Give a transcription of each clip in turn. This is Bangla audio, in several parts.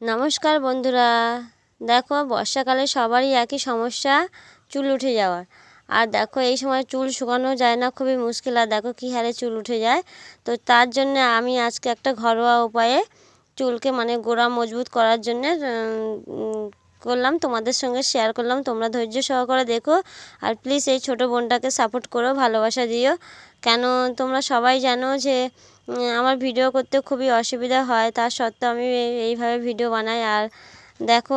নমস্কার বন্ধুরা। দেখো, বর্ষাকালে সবারই একই সমস্যা, চুল উঠে যাওয়ার। আর দেখো, এই সময় চুল শুকানো যায় না, খুবই মুশকিল। আর দেখো কী হারে চুল উঠে যায়। তো তার জন্য আমি আজকে একটা ঘরোয়া উপায়ে চুলকে মানে গোড়া মজবুত করার জন্যে করলাম, তোমাদের সঙ্গে শেয়ার করলাম, তোমরা ধৈর্য সহকারে দেখো। আর প্লিজ এই ছোট বোনটাকে সাপোর্ট করো, ভালোবাসা দিও। কেন তোমরা সবাই জানো যে আমার ভিডিও করতে খুবই অসুবিধা হয় তার সত্ত্বেও আমি এইভাবে ভিডিও বানাই। আর দেখো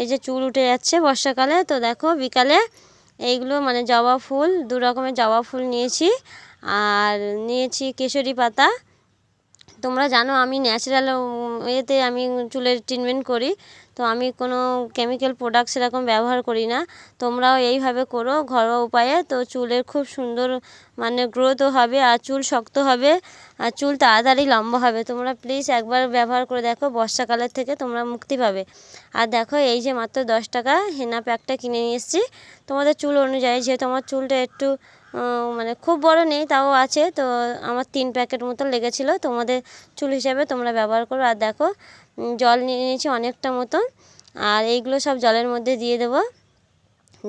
এই যে চুল উঠে যাচ্ছে বর্ষাকালে, তো দেখো বিকালে এইগুলো মানে জবা ফুল, দু রকমের জবা ফুল নিয়েছি। আর নিয়েছি কেশরি পাতা। তোমরা জানো আমি ন্যাচারাল এতে আমি চুলের ট্রিটমেন্ট করি। তো আমি কোনো কেমিক্যাল প্রোডাক্ট সেরকম ব্যবহার করি না। তোমরাও এইভাবে করো, ঘরোয়া উপায়ে। তো চুলের খুব সুন্দর মানে গ্রোথও হবে আর চুল শক্ত হবে আর চুল তাড়াতাড়ি লম্বা হবে। তোমরা প্লিজ একবার ব্যবহার করে দেখো, বর্ষাকালের থেকে তোমরা মুক্তি পাবে। আর দেখো, এই যে মাত্র দশ টাকা, হেনা প্যাকটা কিনে নিয়ে এসেছি। তোমাদের চুল অনুযায়ী, যেহেতু আমার চুলটা একটু মানে খুব বড় নেই, তাও আছে। তো আমার তিন প্যাকেট মতো লেগেছিলো, তোমাদের চুল হিসাবে তোমরা ব্যবহার করো। আর দেখো জল নিয়ে নিয়েছি অনেকটা মতন। আর এইগুলো সব জলের মধ্যে দিয়ে দেবো।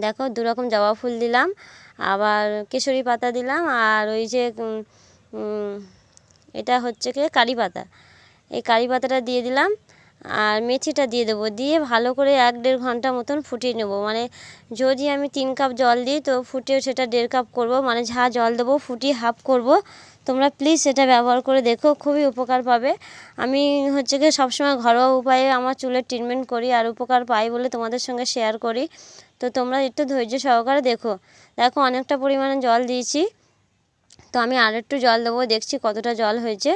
দেখো, দুরকম জবা ফুল দিলাম, আবার কেশরি পাতা দিলাম, আর ওই যে এটা হচ্ছে কি, কারি পাতা। এই কারি পাতাটা দিয়ে দিলাম। আর মেথিটা দিয়ে দেবো। দিয়ে ভালো করে এক দেড় ঘণ্টা মতন ফুটিয়ে নেব। মানে যদি আমি তিন কাপ জল দিই, তো ফুটিয়ে সেটা দেড় কাপ করব। মানে ঝা জল দেবো, ফুটিয়ে হাফ করব। তোমরা প্লিজ সেটা ব্যবহার করে দেখো, খুবই উপকার পাবে। আমি হচ্ছে গিয়ে সবসময় ঘরোয়া উপায়ে আমার চুলের ট্রিটমেন্ট করি আর উপকার পাই বলে তোমাদের সঙ্গে শেয়ার করি। তো তোমরা একটু ধৈর্য সহকারে দেখো। দেখো অনেকটা পরিমাণে জল দিয়েছি। তো আমি আর একটু জল দেবো, দেখছি কতটা জল হয়েছে।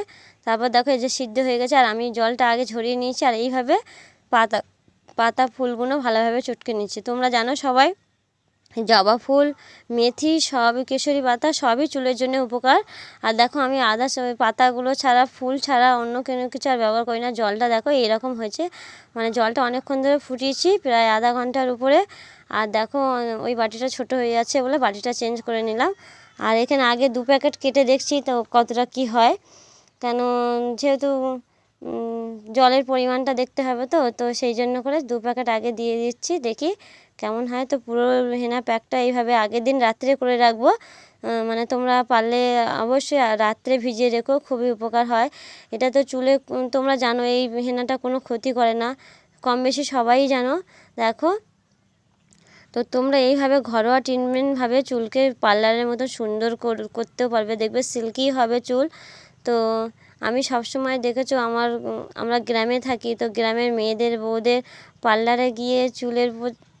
তারপর দেখো এই যে সিদ্ধ হয়ে গেছে, আর আমি জলটা আগে ঝরিয়ে নিয়েছি, আর এইভাবে পাতা পাতা ফুলগুলো ভালোভাবে চটকে নিচ্ছি। তোমরা জানো সবাই, জবা ফুল, মেথি সব কেশরি পাতা, সবই চুলের জন্য উপকার। আর দেখো আমি আদা পাতাগুলো ছাড়া, ফুল ছাড়া অন্য কোনো কিছু আর ব্যবহার করি না। জলটা দেখো এরকম হয়েছে। মানে জলটা অনেকক্ষণ ধরে ফুটিয়েছি, প্রায় আধা ঘণ্টার উপরে। আর দেখো, ওই বাটিটা ছোট হয়ে যাচ্ছে বলে বাটিটা চেঞ্জ করে নিলাম। আর এখানে আগে দু প্যাকেট কেটে দেখছি তো কতটা কি হয়। কেন যেহেতু জলের পরিমাণটা দেখতে হবে তো তো সেই জন্য করে দু প্যাকেট আগে দিয়ে দিচ্ছি, দেখি কেমন হয়। তো পুরো হেনা প্যাকটা এইভাবে আগের দিন রাত্রে করে রাখব। মানে তোমরা পারলে অবশ্যই রাত্রে ভিজিয়ে রেখো, খুবই উপকার হয়। এটা তো চুলে, তোমরা জানো এই হেনাটা কোনো ক্ষতি করে না। কম বেশি সবাই জানো, দেখো। তো তোমরা এইভাবে ঘরোয়া ট্রিটমেন্টভাবে চুলকে পার্লারের মতো সুন্দর করতেও পারবে। দেখবে সিল্কি হবে চুল। তো আমি সবসময় দেখেছ আমার, আমরা গ্রামে থাকি, তো গ্রামের মেয়েদের বউদের পার্লারে গিয়ে চুলের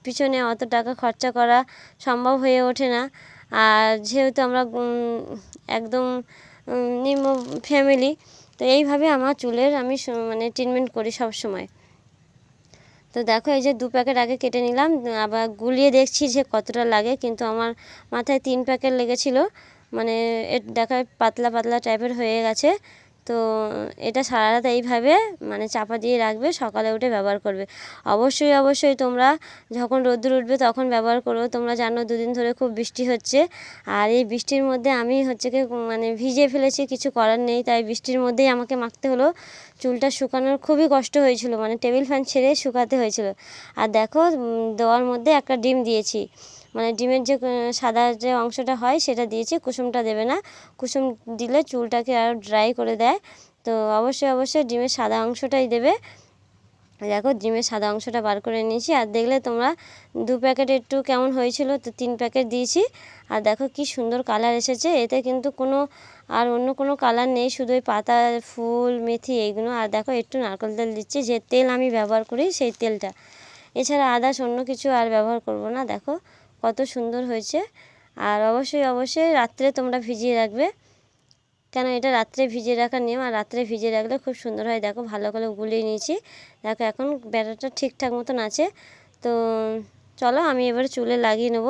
পিছনে অত টাকা খরচা করা সম্ভব হয়ে ওঠে না। আর যেহেতু আমরা একদম নিম্ন ফ্যামিলি তো এইভাবে আমার চুলের আমি মানে ট্রিটমেন্ট করি সব সময় তো দেখো এই যে দু প্যাকেট আগে কেটে নিলাম, আবার গুলিয়ে দেখছি যে কতটা লাগে, কিন্তু আমার মাথায় তিন প্যাকেট লেগেছিলো। মানে এ দেখায় পাতলা পাতলা টাইপের হয়ে গেছে। তো এটা সারা রাত এইভাবে মানে চাপা দিয়ে রাখবে, সকালে উঠে ব্যবহার করবে। অবশ্যই অবশ্যই তোমরা যখন রোদ্দুর উঠবে তখন ব্যবহার করবে তোমরা জানো দুদিন ধরে খুব বৃষ্টি হচ্ছে। আর এই বৃষ্টির মধ্যে আমি হচ্ছে কি মানে ভিজে ফেলেছি, কিছু করার নেই। তাই বৃষ্টির মধ্যেই আমাকে মাখতে হলো। চুলটা শুকানোর খুবই কষ্ট হয়েছিল। মানে টেবিল ফ্যান ছেড়ে শুকাতে হয়েছিল। আর দেখো দেওয়ার মধ্যে একটা ডিম দিয়েছি। মানে ডিমের যে সাদা যে অংশটা হয় সেটা দিয়েছি, কুসুমটা দেবে না। কুসুম দিলে চুলটাকে আরও ড্রাই করে দেয়। তো অবশ্যই অবশ্যই ডিমের সাদা অংশটাই দেবে। দেখো, ডিমের সাদা অংশটা বার করে নিয়েছি। আর দেখলে তোমরা দু প্যাকেট একটু কেমন হয়েছিল, তো তিন প্যাকেট দিয়েছি। আর দেখো কি সুন্দর কালার এসেছে। এতে কিন্তু কোনো আর অন্য কোনো কালার নেই, শুধু ওই পাতা, ফুল, মেথি এইগুলো। আর দেখো, একটু নারকেল তেল দিচ্ছি। যে তেল আমি ব্যবহার করি, সেই তেলটা। এছাড়া আদার্স অন্য কিছু আর ব্যবহার করব না। দেখো কত সুন্দর হয়েছে। আর অবশ্যই অবশ্যই রাত্রে তোমরা ভিজিয়ে রাখবে। কেন এটা রাত্রে ভিজিয়ে রাখার নিয়ম? আর রাত্রে ভিজিয়ে রাখলে খুব সুন্দর হয়। দেখো, ভালো করে গুলিয়ে নিয়েছি। দেখো, এখন ব্যাটারটা ঠিকঠাক মতন আছে। তো চলো, আমি এবার চুলে লাগিয়ে নেব।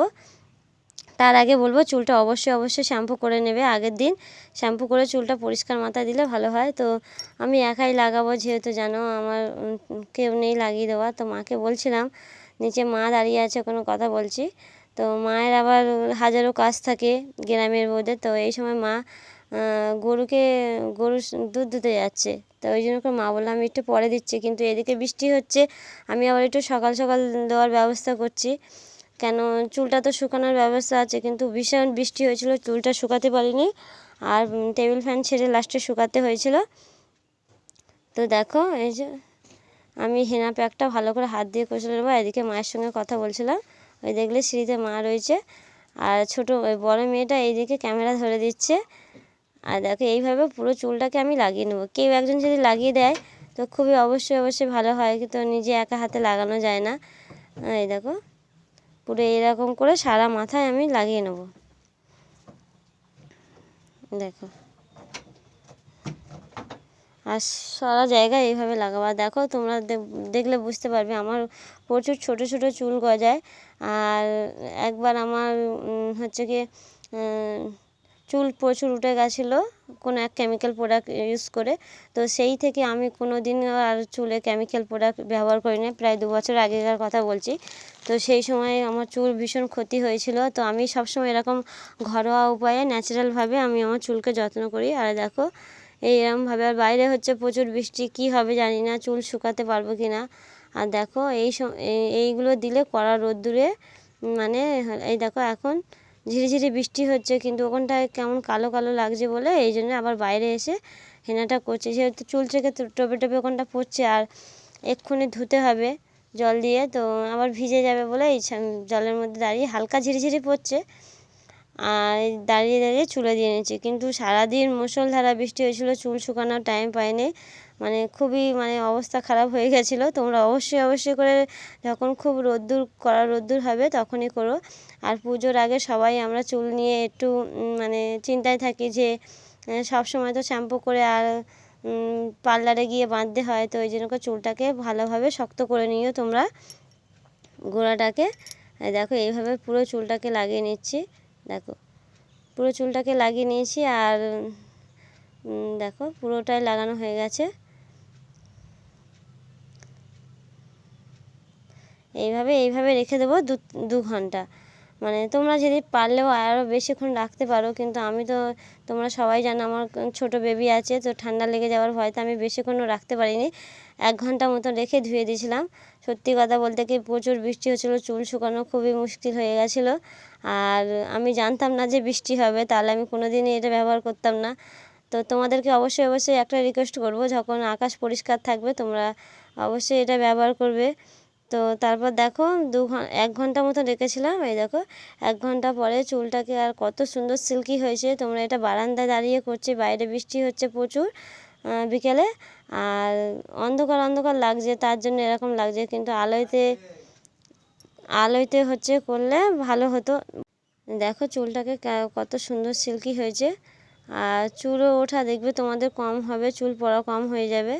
তার আগে বলব, চুলটা অবশ্যই অবশ্যই শ্যাম্পু করে নেবে আগের দিন। শ্যাম্পু করে চুলটা পরিষ্কার মাথায় দিলে ভালো হয়। তো আমি একাই লাগাবো যেহেতু জানো, আমার কেউ নেই লাগিয়ে দেওয়া। তো মাকে বলছিলাম, নিচে মা দাঁড়িয়ে আছে, কোনো কথা বলছি। তো মায়ের আবার হাজারো কাজ থাকে গ্রামের মধ্যে। তো এই সময় মা গরুকে গরু দুধ দিতে যাচ্ছে। তো ওই জন্য করে মা বলল, আমি একটু পরে দিচ্ছি, কিন্তু এদিকে বৃষ্টি হচ্ছে। আমি আবার একটু সকাল সকাল দেওয়ার ব্যবস্থা করছি। কেন, চুলটা তো শুকানোর ব্যবস্থা আছে, কিন্তু ভীষণ বৃষ্টি হয়েছিল, চুলটা শুকাতে পারিনি। আর টেবিল ফ্যান ছেড়ে লাস্টে শুকাতে হয়েছিল। তো দেখো, এই যে আমি হেনা প্যাকটা ভালো করে হাত দিয়ে কষে নেব। এদিকে মায়ের সঙ্গে কথা বলছিলাম। ওই দেখলে সিঁড়িতে মা রয়েছে। আর ছোটো ওই বড়ো মেয়েটা এইদিকে ক্যামেরা ধরে দিচ্ছে। আর দেখো এইভাবে পুরো চুলটাকে আমি লাগিয়ে নেব। কেউ একজন যদি লাগিয়ে দেয়, তো খুবই অবশ্যই অবশ্যই ভালো হয়। কিন্তু নিজে একা হাতে লাগানো যায় না। এই দেখো, পুরো এরকম করে সারা মাথায় আমি লাগিয়ে নেব। দেখো। আর সারা জায়গায় এইভাবে লাগাবো। আর দেখো, তোমরা দেখলে বুঝতে পারবে, আমার প্রচুর ছোট ছোট চুল গজায়। আর একবার আমার হচ্ছে কি চুল প্রচুর উঠে গেছিল, কোনো এক কেমিক্যাল প্রোডাক্ট ইউজ করে। তো সেই থেকে আমি কোনো দিন আর চুলে কেমিক্যাল প্রোডাক্ট ব্যবহার করি না প্রায় দু বছর আগেকার কথা বলছি। তো সেই সময় আমার চুল ভীষণ ক্ষতি হয়েছিল। তো আমি সবসময় এরকম ঘরোয়া উপায়ে ন্যাচারালভাবে আমি আমার চুলকে যত্ন করি। আর দেখো এই এরমভাবে। আর বাইরে হচ্ছে প্রচুর বৃষ্টি, কী হবে জানি না, চুল শুকাতে পারব কি না আর দেখো, এই এইগুলো দিলে কড়া রোদ্দুরে মানে এই দেখো এখন ঝিরিঝিরি বৃষ্টি হচ্ছে, কিন্তু ওখানটায় কেমন কালো কালো লাগছে বলে, এই জন্য আবার বাইরে এসে হেনাটা করছে। যেহেতু চুল থেকে টোপে টোপে ওখানটা পড়ছে, আর এক্ষুনি ধুতে হবে জল দিয়ে, তো আবার ভিজে যাবে বলে এই জলের মধ্যে দাঁড়িয়ে হালকা ঝিরিঝিরি পড়ছে। আর দাঁড়িয়ে দাঁড়িয়ে চুলে দিয়ে নিচ্ছি কিন্তু সারাদিন মুসলধারা বৃষ্টি হয়েছিল, চুল শুকানোর টাইম পাইনি। মানে খুবই মানে অবস্থা খারাপ হয়ে গেছিল। তোমরা অবশ্যই অবশ্যই করে যখন খুব রোদ্দুর করা রোদ্দুর হবে তখনই করো। আর পুজোর আগে সবাই আমরা চুল নিয়ে একটু মানে চিন্তায় থাকি যে সব সময় তো শ্যাম্পু করে আর পার্লারে গিয়ে বাঁধতে হয়। তো ওই জন্য চুলটাকে ভালোভাবে শক্ত করে নিও তোমরা। গোড়াটাকে। দেখো এইভাবে পুরো চুলটাকে লাগিয়ে নিচ্ছি। দেখো, পুরো চুলটাকে লাগিয়ে নিয়েছি আর দেখো পুরোটাই লাগানো হয়ে গেছে। এইভাবে এইভাবে রেখে দেবো দু দু ঘণ্টা। মানে তোমরা যদি পারলেও আরও বেশিক্ষণ রাখতে পারো, কিন্তু আমি তো, তোমরা সবাই জানো আমার ছোট বেবি আছে, তো ঠান্ডা লেগে যাওয়ার ভয়তে আমি বেশিক্ষণও রাখতে পারিনি। এক ঘণ্টা মতো রেখে ধুয়ে দিয়েছিলাম। সত্যি কথা বলতে কি প্রচুর বৃষ্টি হচ্ছিল চুল শুকানো খুবই মুশকিল হয়ে গেছিল। আর আমি জানতাম না যে বৃষ্টি হবে, তাহলে আমি কোনো দিনই এটা ব্যবহার করতাম না। তো তোমাদেরকে অবশ্যই অবশ্যই একটা রিকোয়েস্ট করব, যখন আকাশ পরিষ্কার থাকবে, তোমরা অবশ্যই এটা ব্যবহার করবে। তো তারপর দেখো দু এক ঘণ্টা মতো রেখেছিলাম, এই দেখো, এক ঘণ্টা পরে চুলটাকে আর কত সুন্দর সিল্কি হয়েছে, তোমরা এটা বারান্দায় দাঁড়িয়ে করছে, বাইরে বৃষ্টি হচ্ছে প্রচুর বিকেলে, আর অন্ধকার অন্ধকার লাগছে, তার জন্য এরকম লাগছে, কিন্তু আলোয়তে আলোয়তে হচ্ছে করলে ভালো হতো। দেখো চুলটাকে কত সুন্দর সিল্কি হয়েছে, আর চুলও ওঠা দেখবে তোমাদের কম হবে, চুল পড়া কম হয়ে যাবে।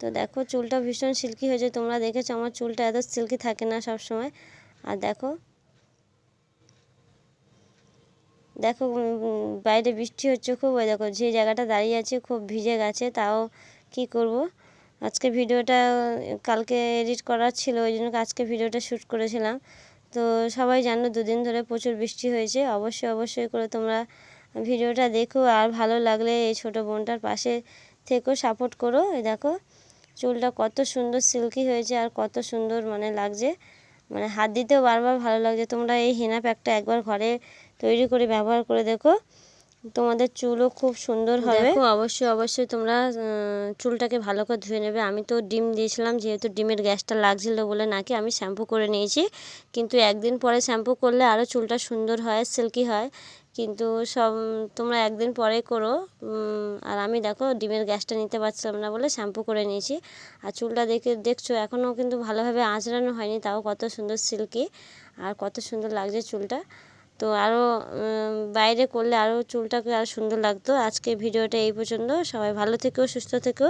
তো দেখো চুলটা ভীষণ সিল্কি হয়েছে, তোমরা দেখেছ আমার চুলটা এত সিল্কি থাকে না সব সময় আর দেখো দেখো বাইরে বৃষ্টি হচ্ছে, খুব ওই দেখো, যে জায়গাটা দাঁড়িয়ে আছে খুব ভিজে গেছে, তাও কি করব? আজকে ভিডিওটা কালকে এডিট করার ছিল, ওই জন্য আজকে ভিডিওটা শ্যুট করেছিলাম। তো সবাই জানো, দুদিন ধরে প্রচুর বৃষ্টি হয়েছে, অবশ্যই অবশ্যই করে তোমরা ভিডিওটা দেখো, আর ভালো লাগলে এই ছোটো বোনটার পাশে থেকেও সাপোর্ট করো দেখো। চুলটা কত সুন্দর সিল্কি হয়েছে আর কত সুন্দর মানে লাগছে। মানে হাত দিতেও বারবার ভালো লাগছে। তোমরা এই হেনা প্যাকটা একবার ঘরে তৈরি করে ব্যবহার করে দেখো। তোমাদের চুলও খুব সুন্দর হবে। অবশ্যই অবশ্যই তোমরা চুলটাকে ভালো করে ধুয়ে নেবে। আমি তো ডিম দিয়েছিলাম, যেহেতু ডিমের গ্যাসটা লাগছিল বলে নাকি আমি শ্যাম্পু করে নিয়েছি। কিন্তু একদিন পরে শ্যাম্পু করলে আরও চুলটা সুন্দর হয় সিল্কি হয়। কিন্তু সব তোমরা একদিন পরে করো। আর আমি দেখো ডিমের গ্যাসটা নিতে পারছিলাম না বলে শ্যাম্পু করে নিয়েছি। আর চুলটা দেখে, দেখছ এখনও কিন্তু ভালোভাবে আঁচড়ানো হয়নি, তাও কত সুন্দর সিল্কি। আর কত সুন্দর লাগছে চুলটা। তো আরও বাইরে করলে আরও চুলটাকে আরও সুন্দর লাগতো। আজকে ভিডিওটা এই পর্যন্ত। সবাই ভালো থেকো, সুস্থ থেকো।